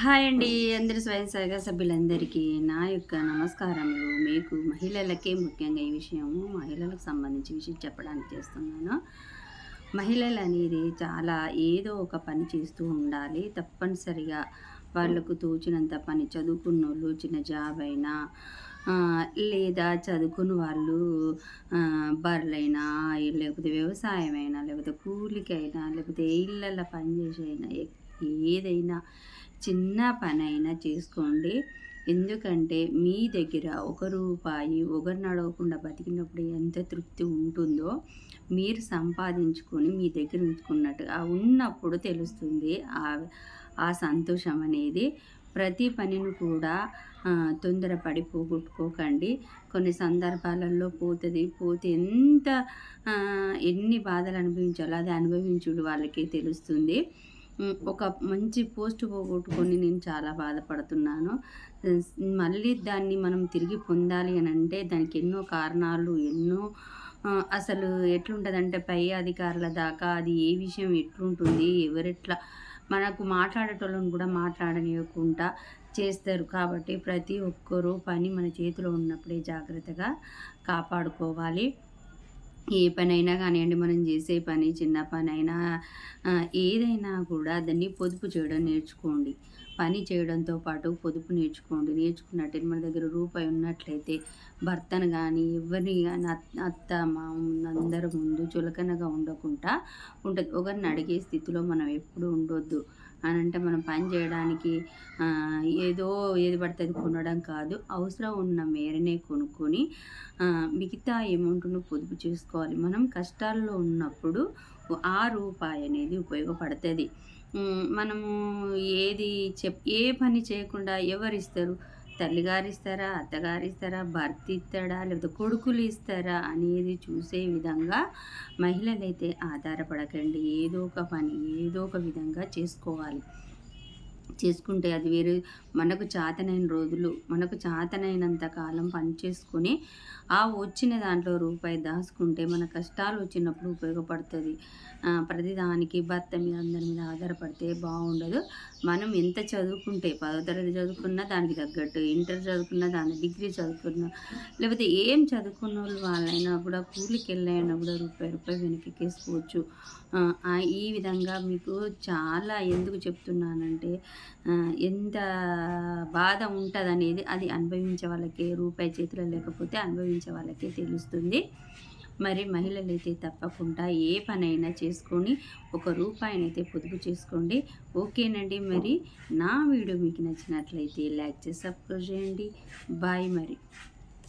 Hi అండి అందరి స్వయం సహాయక సభ్యులందరికీ నా యొక్క నమస్కారములు. మీకు మహిళలకే ముఖ్యంగా ఈ విషయము మహిళలకు సంబంధించి విషయం చెప్పడానికి చేస్తున్నాను. మహిళలు అనేది చాలా ఏదో ఒక పని చేస్తూ ఉండాలి. తప్పనిసరిగా వాళ్ళకు తోచినంత పని చదువుకున్న వాళ్ళు చిన్న జాబ్ అయినా లేదా చదువుకున్న వాళ్ళు బర్రెలైనా లేకపోతే వ్యవసాయమైనా లేకపోతే కూలికైనా లేకపోతే ఇళ్ళల్లో పనిచేసైనా ఏదైనా చిన్న పనైనా చేసుకోండి. ఎందుకంటే మీ దగ్గర ఒక రూపాయి ఒకరు నడవకుండా బతికినప్పుడు ఎంత తృప్తి ఉంటుందో మీరు సంపాదించుకొని మీ దగ్గర ఉంచుకున్నట్టు ఉన్నప్పుడు తెలుస్తుంది. ఆ ఆ సంతోషం అనేది ప్రతి పనిని కూడా తొందరపడి పోగొట్టుకోకండి. కొన్ని సందర్భాలలో పోతుంది పోతే ఎంత ఎన్ని బాధలు అనుభవించాలో అది అనుభవించుడు వాళ్ళకి తెలుస్తుంది. ఒక మంచి పోస్ట్ పోగొట్టుకొని నేను చాలా బాధపడుతున్నాను. మళ్ళీ దాన్ని మనం తిరిగి పొందాలి అని అంటే దానికి ఎన్నో కారణాలు ఎన్నో అసలు ఎట్లుంటుందంటే పై అధికారుల దాకా అది ఏ విషయం ఎట్లుంటుంది ఎవరెట్లా మనకు మాట్లాడేటోళ్ళని కూడా మాట్లాడనివ్వకుండా చేస్తారు. కాబట్టి ప్రతి ఒక్కరూ పని మన చేతిలో ఉన్నప్పుడే జాగ్రత్తగా కాపాడుకోవాలి. ఏ పనైనా కానివ్వండి మనం చేసే పని చిన్న పని అయినా ఏదైనా కూడా దాన్ని పొదుపు చేయడం నేర్చుకోండి. పని చేయడంతో పాటు పొదుపు నేర్చుకోండి. నేర్చుకున్నట్టే మన దగ్గర రూపాయి ఉన్నట్లయితే భర్తను కానీ ఎవరిని కానీ అత్త మా అందరి ముందు చులకనగా ఉండకుండా ఉంటుంది. ఒకరిని అడిగే స్థితిలో మనం ఎప్పుడు ఉండొద్దు. అని అంటే మనం పని చేయడానికి ఏదో ఏది పడుతుంది కొనడం కాదు. అవసరం ఉన్న మేరనే కొనుక్కొని మిగతా అమౌంట్ను పొదుపు చేసుకోవాలి. మనం కష్టాల్లో ఉన్నప్పుడు ఆ రూపాయి అనేది ఉపయోగపడుతుంది. మనము ఏది చెప్ ఏ పని చేయకుండా ఎవరిస్తారు? తల్లిగారు ఇస్తారా అత్తగారు ఇస్తారా భర్త ఇస్తాడా లేకపోతే కొడుకులు ఇస్తారా అనేది చూసే విధంగా మహిళలైతే ఆధారపడకండి. ఏదో ఒక పని ఏదో ఒక విధంగా చేసుకోవాలి. చేసుకుంటే అది వేరే. మనకు చాతనైన రోజులు మనకు చాతనైనంత కాలం పని చేసుకొని ఆ వచ్చిన దాంట్లో రూపాయి దాచుకుంటే మన కష్టాలు వచ్చినప్పుడు ఉపయోగపడుతుంది. ప్రతిదానికి భర్త మీద అందరి మీద ఆధారపడితే బాగుండదు. మనం ఎంత చదువుకుంటే పదో తరగతి చదువుకున్నా దానికి తగ్గట్టు ఇంటర్ చదువుకున్నా దాని డిగ్రీ చదువుకున్నా లేకపోతే ఏం చదువుకున్న వాళ్ళు వాళ్ళైనా కూడా కూలికి వెళ్ళైనా కూడా రూపాయి రూపాయి వెనక్కి ఈ విధంగా మీకు చాలా ఎందుకు చెప్తున్నానంటే ఎంత బాధ ఉంటుందనేది అది అనుభవించే వాళ్ళకే రూపాయి చేతిలో లేకపోతే అనుభవించే వాళ్ళకే తెలుస్తుంది. మరి మహిళలైతే తప్పకుండా ఏ పనైనా చేసుకొని ఒక రూపాయినైతే పొదుపు చేసుకోండి. ఓకేనండి మరి. నా వీడియో మీకు నచ్చినట్లయితే లైక్ చేసి సబ్స్క్రైబ్ చేయండి. బాయ్ మరి.